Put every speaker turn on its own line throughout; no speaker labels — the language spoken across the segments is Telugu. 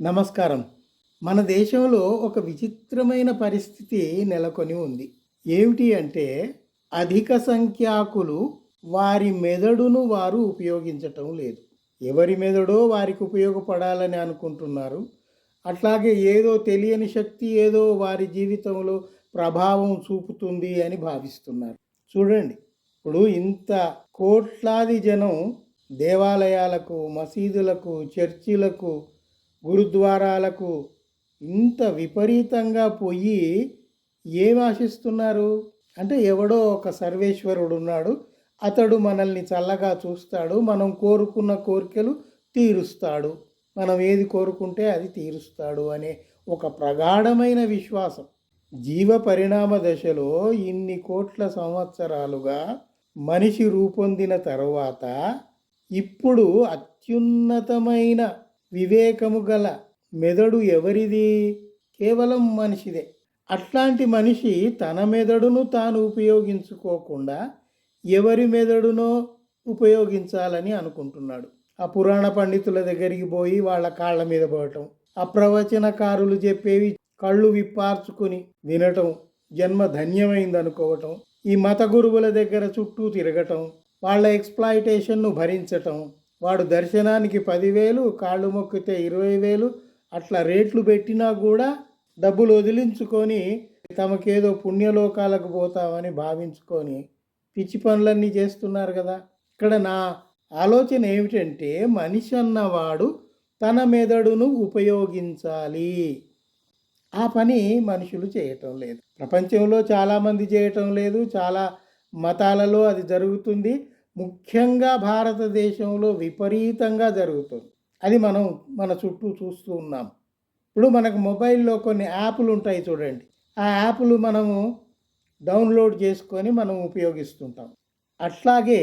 నమస్కారం. మన దేశంలో ఒక విచిత్రమైన పరిస్థితి నెలకొని ఉంది. ఏమిటి అంటే అధిక సంఖ్యాకులు వారి మెదడును వారు ఉపయోగించటం లేదు. ఎవరి మెదడో వారికి ఉపయోగపడాలని అనుకుంటున్నారు. అట్లాగే ఏదో తెలియని శక్తి ఏదో వారి జీవితంలో ప్రభావం చూపుతుంది అని భావిస్తున్నారు. చూడండి ఇప్పుడు ఇంత కోట్లాది జనం దేవాలయాలకు మసీదులకు చర్చిలకు గురుద్వారాలకు ఇంత విపరీతంగా పోయి ఏం ఆశిస్తున్నారు? అంటే ఎవడో ఒక సర్వేశ్వరుడు ఉన్నాడు. అతడు మనల్ని చల్లగా చూస్తాడు. మనం కోరుకున్న కోరికలు తీరుస్తాడు. మనం ఏది కోరుకుంటే అది తీరుస్తాడు అనే ఒక ప్రగాఢమైన విశ్వాసం. జీవ పరిణామ దశలో ఇన్ని కోట్ల సంవత్సరాలుగా మనిషి రూపొందిన తర్వాత ఇప్పుడు అత్యున్నతమైన వివేకము గల మెదడు ఎవరిది? కేవలం మనిషిదే. అట్లాంటి మనిషి తన మెదడును తాను ఉపయోగించుకోకుండా ఎవరి మెదడునో ఉపయోగించాలని అనుకుంటున్నాడు. ఆ పురాణ పండితుల దగ్గరికి పోయి వాళ్ళ కాళ్ళ మీద పడటం అప్రవచనకారులు చెప్పేవి కళ్ళు విప్పార్చుకుని వినటం జన్మ ధన్యమైంది అనుకోవటం ఈ మత గురువుల దగ్గర చుట్టూ తిరగటం వాళ్ళ ఎక్స్ప్లాయిటేషన్ను భరించటం వాడు దర్శనానికి పదివేలు కాళ్ళు మొక్కితే ఇరవై వేలు అట్లా రేట్లు పెట్టినా కూడా డబ్బులు వదిలించుకొని తమకేదో పుణ్యలోకాలకు పోతామని భావించుకొని పిచ్చి పనులన్నీ చేస్తున్నారు కదా. ఇక్కడ నా ఆలోచన ఏమిటంటే మనిషి అన్నవాడు తన మెదడును ఉపయోగించాలి. ఆ పని మనుషులు చేయటం లేదు. ప్రపంచంలో చాలామంది చేయటం లేదు. చాలా మతాలలో అది జరుగుతుంది. ముఖ్యంగా భారతదేశంలో విపరీతంగా జరుగుతుంది. అది మనం మన చుట్టూ చూస్తూ ఉన్నాం. ఇప్పుడు మనకు మొబైల్లో కొన్ని యాప్లు ఉంటాయి చూడండి. ఆ యాప్లు మనము డౌన్లోడ్ చేసుకొని మనం ఉపయోగిస్తుంటాం. అట్లాగే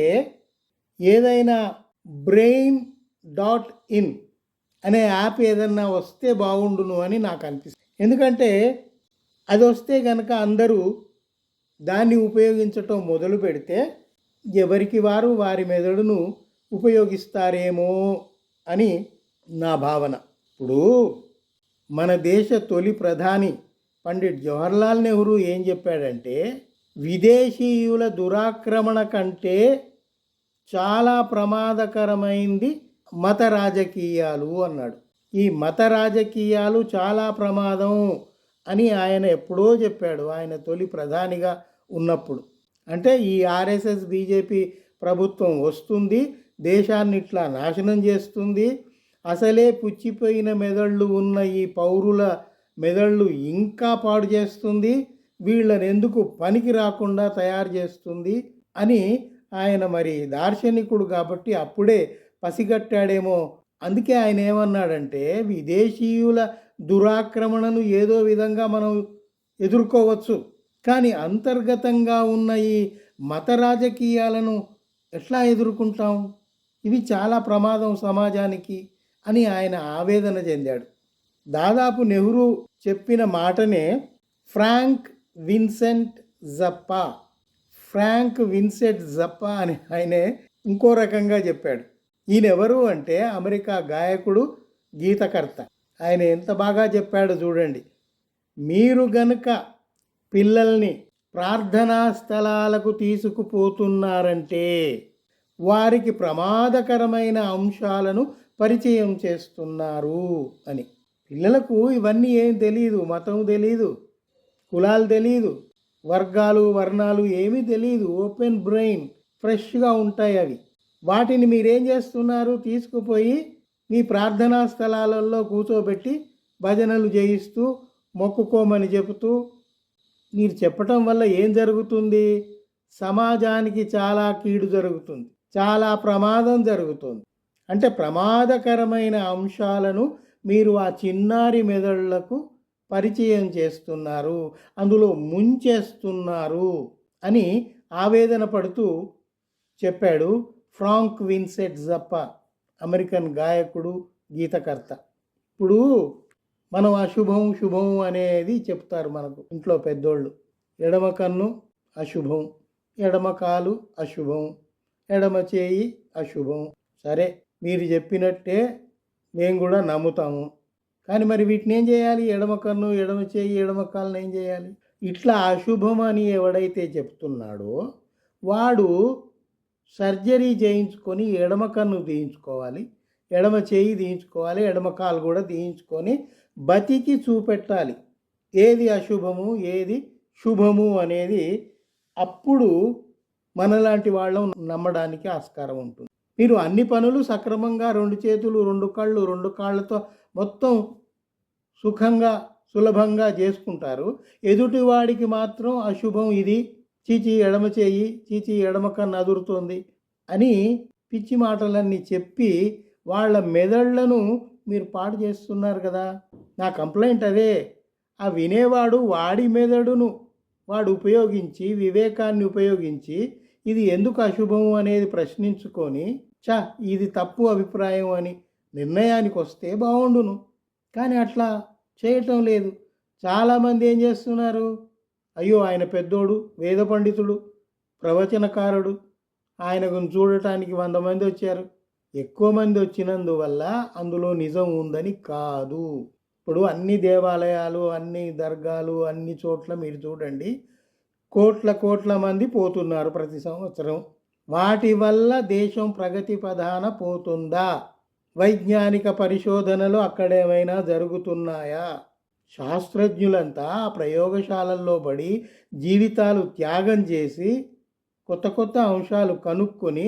ఏదైనా బ్రెయిన్ డాట్ ఇన్ అనే యాప్ ఏదన్నా వస్తే బాగుండును అని నాకు అనిపిస్తుంది. ఎందుకంటే అది వస్తే కనుక అందరూ దాన్ని ఉపయోగించటం మొదలు పెడితే ఎవరికి వారు వారి మెదడును ఉపయోగిస్తారేమో అని నా భావన. ఇప్పుడు మన దేశ తొలి ప్రధాని పండిట్ జవహర్లాల్ నెహ్రూ ఏం చెప్పాడంటే విదేశీయుల దురాక్రమణ కంటే చాలా ప్రమాదకరమైంది మత రాజకీయాలు అన్నాడు. ఈ మత రాజకీయాలు చాలా ప్రమాదం అని ఆయన ఎప్పుడో చెప్పాడు ఆయన తొలి ప్రధానిగా ఉన్నప్పుడు. అంటే ఈ ఆర్ఎస్ఎస్ బీజేపీ ప్రభుత్వం వస్తుంది దేశాన్ని ఇట్లా నాశనం చేస్తుంది. అసలే పుచ్చిపోయిన మెదళ్ళు ఉన్న ఈ పౌరుల మెదళ్ళు ఇంకా పాడు చేస్తుంది వీళ్ళని ఎందుకు పనికి రాకుండా తయారు చేస్తుంది అని ఆయన మరి దార్శనికుడు కాబట్టి అప్పుడే పసిగట్టాడేమో. అందుకే ఆయన ఏమన్నాడంటే విదేశీయుల దురాక్రమణను ఏదో విధంగా మనం ఎదుర్కోవచ్చు. కానీ అంతర్గతంగా ఉన్న ఈ మత రాజకీయాలను ఎట్లా ఎదుర్కొంటాం? ఇవి చాలా ప్రమాదం సమాజానికి అని ఆయన ఆవేదన చెందాడు. దాదాపు నెహ్రూ చెప్పిన మాటనే Frank Vincent Zappa Frank Vincent Zappa అని ఆయనే ఇంకో రకంగా చెప్పాడు. ఈయనెవరు అంటే అమెరికా గాయకుడు గీతకర్త. ఆయన ఎంత బాగా చెప్పాడు చూడండి. మీరు గనుక పిల్లల్ని ప్రార్థనా స్థలాలకు తీసుకుపోతున్నారంటే వారికి ప్రమాదకరమైన అంశాలను పరిచయం చేస్తున్నారు అని. పిల్లలకు ఇవన్నీ ఏం తెలియదు మతం తెలియదు కులాలు తెలియదు వర్గాలు వర్ణాలు ఏమీ తెలియదు ఓపెన్ బ్రెయిన్ ఫ్రెష్గా ఉంటాయి అవి. వాటిని మీరేం చేస్తున్నారు? తీసుకుపోయి మీ ప్రార్థనా స్థలాలలో కూర్చోబెట్టి భజనలు చేయిస్తూ మొక్కుకోమని చెబుతూ మీరు చెప్పటం వల్ల ఏం జరుగుతుంది? సమాజానికి చాలా కీడు జరుగుతుంది. చాలా ప్రమాదం జరుగుతుంది. అంటే ప్రమాదకరమైన అంశాలను మీరు ఆ చిన్నారి మెదళ్ళకు పరిచయం చేస్తున్నారు. అందులో ముంచేస్తున్నారు అని ఆవేదన పడుతూ చెప్పాడు ఫ్రాంక్ విన్సెట్ జప్ప అమెరికన్ గాయకుడు గీతకర్త. ఇప్పుడు మనం అశుభం శుభం అనేది చెప్తారు మనకు ఇంట్లో పెద్దోళ్ళు. ఎడమ కన్ను అశుభం ఎడమ కాలు అశుభం ఎడమ చేయి అశుభం. సరే మీరు చెప్పినట్టే మేము కూడా నమ్ముతాము. కానీ మరి వీటిని ఏం చేయాలి? ఎడమ కన్ను ఎడమ చేయి ఎడమ కాలను ఏం చేయాలి? ఇట్లా అశుభం అని ఎవడైతే చెప్తున్నాడో వాడు సర్జరీ చేయించుకొని ఎడమ కన్ను తీయించుకోవాలి. ఎడమ చేయి తీయించుకోవాలి ఎడమ కాలు కూడా తీయించుకొని బతికి చూపెట్టాలి. ఏది అశుభము ఏది శుభము అనేది అప్పుడు మనలాంటి వాళ్ళం నమ్మడానికి ఆస్కారం ఉంటుంది. మీరు అన్ని పనులు సక్రమంగా రెండు చేతులు రెండు కళ్ళు రెండు కాళ్ళతో మొత్తం సుఖంగా సులభంగా చేసుకుంటారు. ఎదుటివాడికి మాత్రం అశుభం ఇది చీచి ఎడమ చేయి చీచి ఎడమ కన్ను అదురుతోంది అని పిచ్చి మాటలన్నీ చెప్పి వాళ్ళ మెదళ్ళను మీరు పాడు చేస్తున్నారు కదా. నా కంప్లైంట్ అదే. ఆ వినేవాడు వాడి మెదడును వాడు ఉపయోగించి వివేకాన్ని ఉపయోగించి ఇది ఎందుకు అశుభము అనేది ప్రశ్నించుకొని చా ఇది తప్పు అభిప్రాయం అని నిర్ణయానికి వస్తే బాగుండును. కానీ అట్లా చేయటం లేదు. చాలామంది ఏం చేస్తున్నారు? అయ్యో ఆయన పెద్దోడు వేద పండితుడు ప్రవచనకారుడు. ఆయనకు చూడటానికి వంద మంది వచ్చారు. ఎక్కువ మంది వచ్చినందువల్ల అందులో నిజం ఉందని కాదు. ఇప్పుడు అన్ని దేవాలయాలు అన్ని దర్గాలు అన్ని చోట్ల మీరు చూడండి కోట్ల కోట్ల మంది పోతున్నారు ప్రతి సంవత్సరం. వాటి వల్ల దేశం ప్రగతి ప్రధాన పోతుందా? వైజ్ఞానిక పరిశోధనలు అక్కడేమైనా జరుగుతున్నాయా? శాస్త్రజ్ఞులంతా ఆ ప్రయోగశాలల్లో పడి జీవితాలు త్యాగం చేసి కొత్త కొత్త అంశాలు కనుక్కొని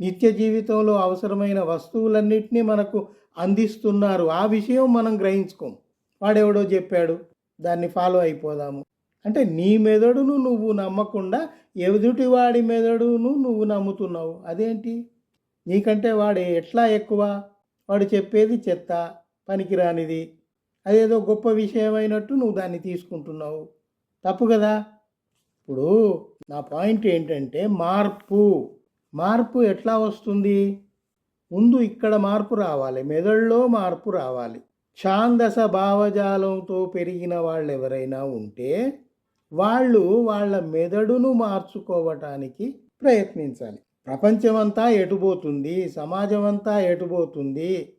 నిత్య జీవితంలో అవసరమైన వస్తువులన్నింటినీ మనకు అందిస్తున్నారు. ఆ విషయం మనం గ్రహించుకోం. వాడెవడో చెప్పాడు. దాన్ని ఫాలో అయిపోదాము. అంటే నీ మెదడును నువ్వు నమ్మకుండా ఎదుటి వాడి మెదడును నువ్వు నమ్ముతున్నావు. అదేంటి? నీకంటే వాడు ఎట్లా ఎక్కువ? వాడు చెప్పేది చెత్త పనికిరానిది. అదేదో గొప్ప విషయమైనట్టు నువ్వు దాన్ని తీసుకుంటున్నావు. తప్పు కదా? ఇప్పుడు నా పాయింట్ ఏంటంటే మార్పు. మార్పు ఎట్లా వస్తుంది? ముందు ఇక్కడ మార్పు రావాలి మెదడులో మార్పు రావాలి. ఛాందస భావజాలంతో పెరిగిన వాళ్ళు ఎవరైనా ఉంటే వాళ్ళు వాళ్ళ మెదడును మార్చుకోవటానికి ప్రయత్నించాలి. ప్రపంచమంతా ఎటుపోతుంది? సమాజం అంతా ఎటుపోతుంది?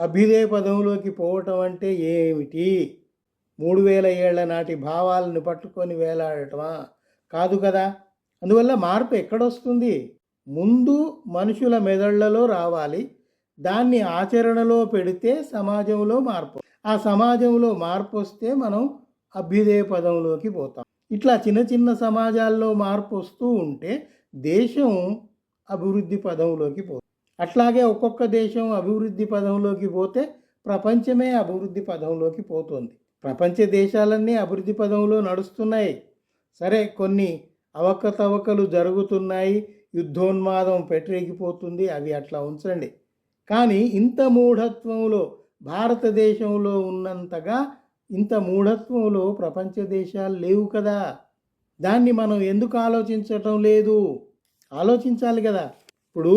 అభ్యుదయ పదంలోకి పోవటం అంటే ఏమిటి? మూడు వేల ఏళ్ళ నాటి భావాలను పట్టుకొని వేలాడటమా? కాదు కదా? అందువల్ల మార్పు ఎక్కడొస్తుంది? ముందు మనుషుల మెదళ్ళలో రావాలి. దాన్ని ఆచరణలో పెడితే సమాజంలో మార్పు ఆ సమాజంలో మార్పు వస్తే మనం అభ్యుదయ పదంలోకి పోతాం. ఇట్లా చిన్న చిన్న సమాజాల్లో మార్పు వస్తూ ఉంటే దేశం అభివృద్ధి పదంలోకి పోతుంది. అట్లాగే ఒక్కొక్క దేశం అభివృద్ధి పదంలోకి పోతే ప్రపంచమే అభివృద్ధి పదంలోకి పోతుంది. ప్రపంచ దేశాలన్నీ అభివృద్ధి పదంలో నడుస్తున్నాయి. సరే కొన్ని అవకతవకలు జరుగుతున్నాయి. యుద్ధోన్మాదం పెట్టరేగిపోతుంది అవి అట్లా ఉంచండి. కానీ ఇంత మూఢత్వంలో భారతదేశంలో ఉన్నంతగా ఇంత మూఢత్వంలో ప్రపంచ దేశాలు లేవు కదా. దాన్ని మనం ఎందుకు ఆలోచించటం లేదు? ఆలోచించాలి కదా. ఇప్పుడు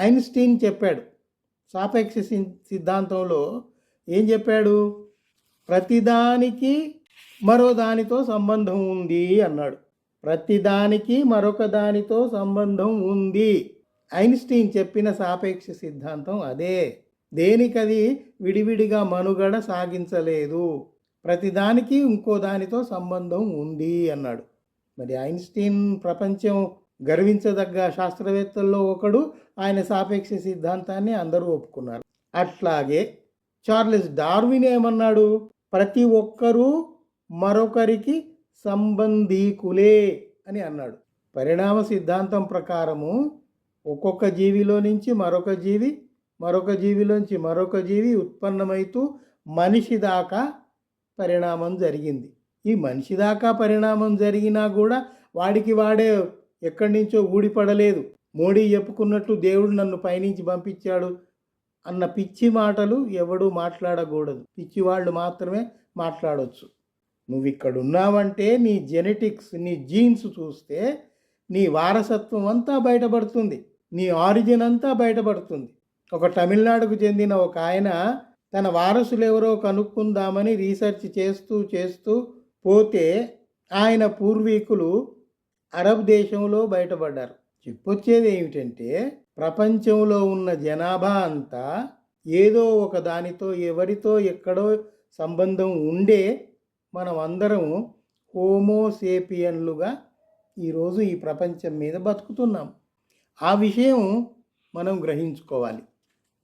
ఐన్స్టీన్ చెప్పాడు సాపేక్ష సిద్ధాంతంలో ఏం చెప్పాడు? ప్రతిదానికి మరో దానితో సంబంధం ఉంది అన్నాడు. ప్రతిదానికి మరొక దానితో సంబంధం ఉంది. ఐన్స్టీన్ చెప్పిన సాపేక్ష సిద్ధాంతం అదే. దేనికది విడివిడిగా మనుగడ సాగించలేదు. ప్రతిదానికి ఇంకో దానితో సంబంధం ఉంది అన్నాడు. మరి ఐన్స్టీన్ ప్రపంచం గర్వించదగ్గ శాస్త్రవేత్తల్లో ఒకడు ఆయన సాపేక్ష సిద్ధాంతాన్ని అందరూ ఒప్పుకున్నారు. అట్లాగే చార్లెస్ డార్విన్ ఏమన్నాడు? ప్రతి ఒక్కరూ మరొకరికి సంబంధీకులే అని అన్నాడు. పరిణామ సిద్ధాంతం ప్రకారము ఒక్కొక్క జీవిలో నుంచి మరొక జీవి మరొక జీవిలోంచి మరొక జీవి ఉత్పన్నమైతూ మనిషి దాకా పరిణామం జరిగింది. ఈ మనిషి దాకా పరిణామం జరిగినా కూడా వాడికి వాడే ఎక్కడి నుంచో ఊడిపడలేదు. మోడీ చెప్పుకున్నట్టు దేవుడు నన్ను పైనుంచి పంపించాడు అన్న పిచ్చి మాటలు ఎవడు మాట్లాడకూడదు. పిచ్చి వాళ్ళు మాత్రమే మాట్లాడవచ్చు నువ్వు ఇక్కడ ఉన్నావంటే నీ జెనెటిక్స్ నీ జీన్స్ చూస్తే నీ వారసత్వం అంతా బయటపడుతుంది. నీ ఆరిజిన్ అంతా బయటపడుతుంది. ఒక తమిళనాడుకు చెందిన ఒక ఆయన తన వారసులు ఎవరో కనుక్కుందామని రీసెర్చ్ చేస్తూ చేస్తూ పోతే ఆయన పూర్వీకులు అరబ్ దేశంలో బయటపడ్డారు. చెప్పొచ్చేది ఏమిటంటే ప్రపంచంలో ఉన్న జనాభా అంతా ఏదో ఒక దానితో ఎవరితో ఎక్కడో సంబంధం ఉండే మనం అందరం హోమోసేపియన్లుగా ఈరోజు ఈ ప్రపంచం మీద బతుకుతున్నాం. ఆ విషయం మనం గ్రహించుకోవాలి.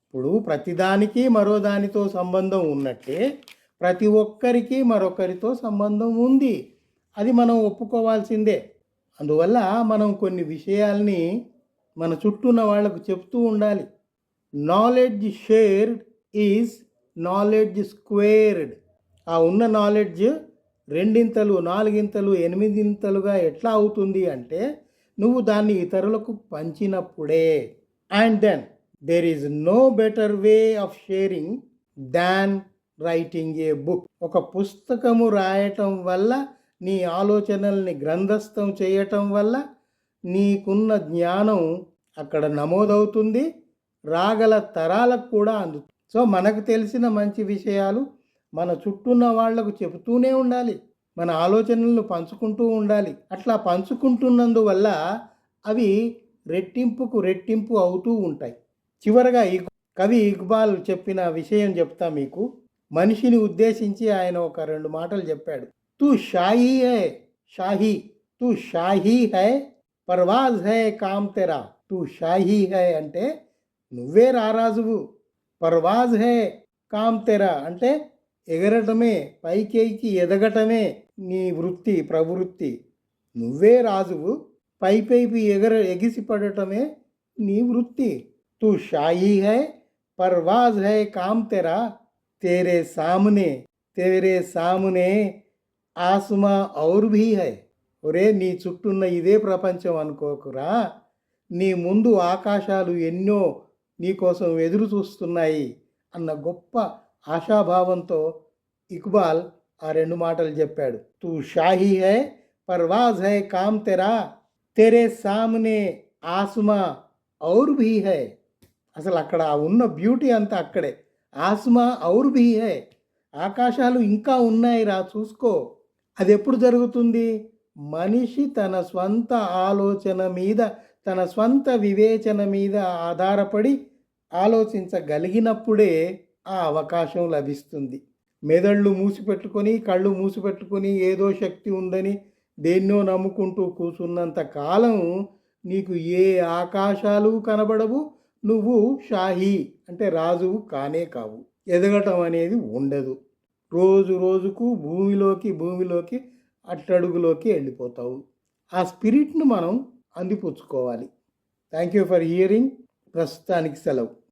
ఇప్పుడు ప్రతిదానికి మరో దానితో సంబంధం ఉన్నట్టే ప్రతి ఒక్కరికి మరొకరితో సంబంధం ఉంది. అది మనం ఒప్పుకోవాల్సిందే. అందువల్ల మనం కొన్ని విషయాల్ని మన చుట్టూ ఉన్న వాళ్ళకు చెప్తూ ఉండాలి. Knowledge shared is knowledge squared ఆ ఉన్న నాలెడ్జ్ రెండింతలు నాలుగింతలు ఎనిమిదింతలుగా ఎట్లా అవుతుంది అంటే నువ్వు దాన్ని ఇతరులకు పంచినప్పుడే. And then there is no better way of sharing than writing a book ఒక పుస్తకము రాయటం వల్ల నీ ఆలోచనల్ని గ్రంథస్థం చేయటం వల్ల నీకున్న జ్ఞానం అక్కడ నమోదవుతుంది రాగల తరాలకు కూడా అందుతుంది. సో మనకు తెలిసిన మంచి విషయాలు మన చుట్టూన్న వాళ్ళకు చెబుతూనే ఉండాలి. మన ఆలోచనలను పంచుకుంటూ ఉండాలి. అట్లా పంచుకుంటున్నందువల్ల అవి రెట్టింపుకు రెట్టింపు అవుతూ ఉంటాయి. చివరగా ఈ కవి ఇక్బాల్ చెప్పిన విషయం చెప్తా మీకు. మనిషిని ఉద్దేశించి ఆయన ఒక రెండు మాటలు చెప్పాడు. తూ షాహీ హై షాహీ తూ షాహీ హై పర్వాజ్ హై కామ్ తెరా. తూ షాహీ హై అంటే నువ్వే రారాజువు. పర్వాజ్ హై కామ్ తెరా అంటే ఎగరటమే పైకేకి ఎదగటమే నీ వృత్తి ప్రవృత్తి. నువ్వే రాజువు పైపైపి ఎగర ఎగిసిపడటమే నీ వృత్తి. తు షాయి హై పర్వాజ్ హై కామ్ తెరా తేరే సామునే తేరే సామునే ఆసుమా ఔర్ భీ హై. ఒరే నీ చుట్టూన్న ఇదే ప్రపంచం అనుకోకురా. నీ ముందు ఆకాశాలు ఎన్నో నీకోసం ఎదురు చూస్తున్నాయి అన్న గొప్ప ఆశాభావంతో ఇక్బాల్ ఆ రెండు మాటలు చెప్పాడు. తూ షాహీ హై పర్వాజ్ హై కామ్ తెరా తెరే సామ్నే ఆసుమా ఔర్ భీ హై. అసలు అక్కడ ఉన్న బ్యూటీ అంతా అక్కడే. ఆస్మా ఔర్ భీ హై ఆకాశాలు ఇంకా ఉన్నాయి రా చూసుకో. అది ఎప్పుడు జరుగుతుంది? మనిషి తన స్వంత ఆలోచన మీద తన స్వంత వివేచన మీద ఆధారపడి ఆలోచించగలిగినప్పుడే ఆ అవకాశం లభిస్తుంది. మెదళ్ళు మూసిపెట్టుకొని కళ్ళు మూసిపెట్టుకొని ఏదో శక్తి ఉందని దేన్నో నమ్ముకుంటూ కూర్చున్నంత కాలం నీకు ఏ ఆకాశాలు కనబడవు నువ్వు షాహీ అంటే రాజువు కానే కావు. ఎదగటం అనేది ఉండదు. రోజు రోజుకు భూమిలోకి భూమిలోకి అట్టడుగులోకి వెళ్ళిపోతావు. ఆ స్పిరిట్ను మనం అందిపుచ్చుకోవాలి. Thank you for hearing. ప్రస్తుతానికి సెలవు.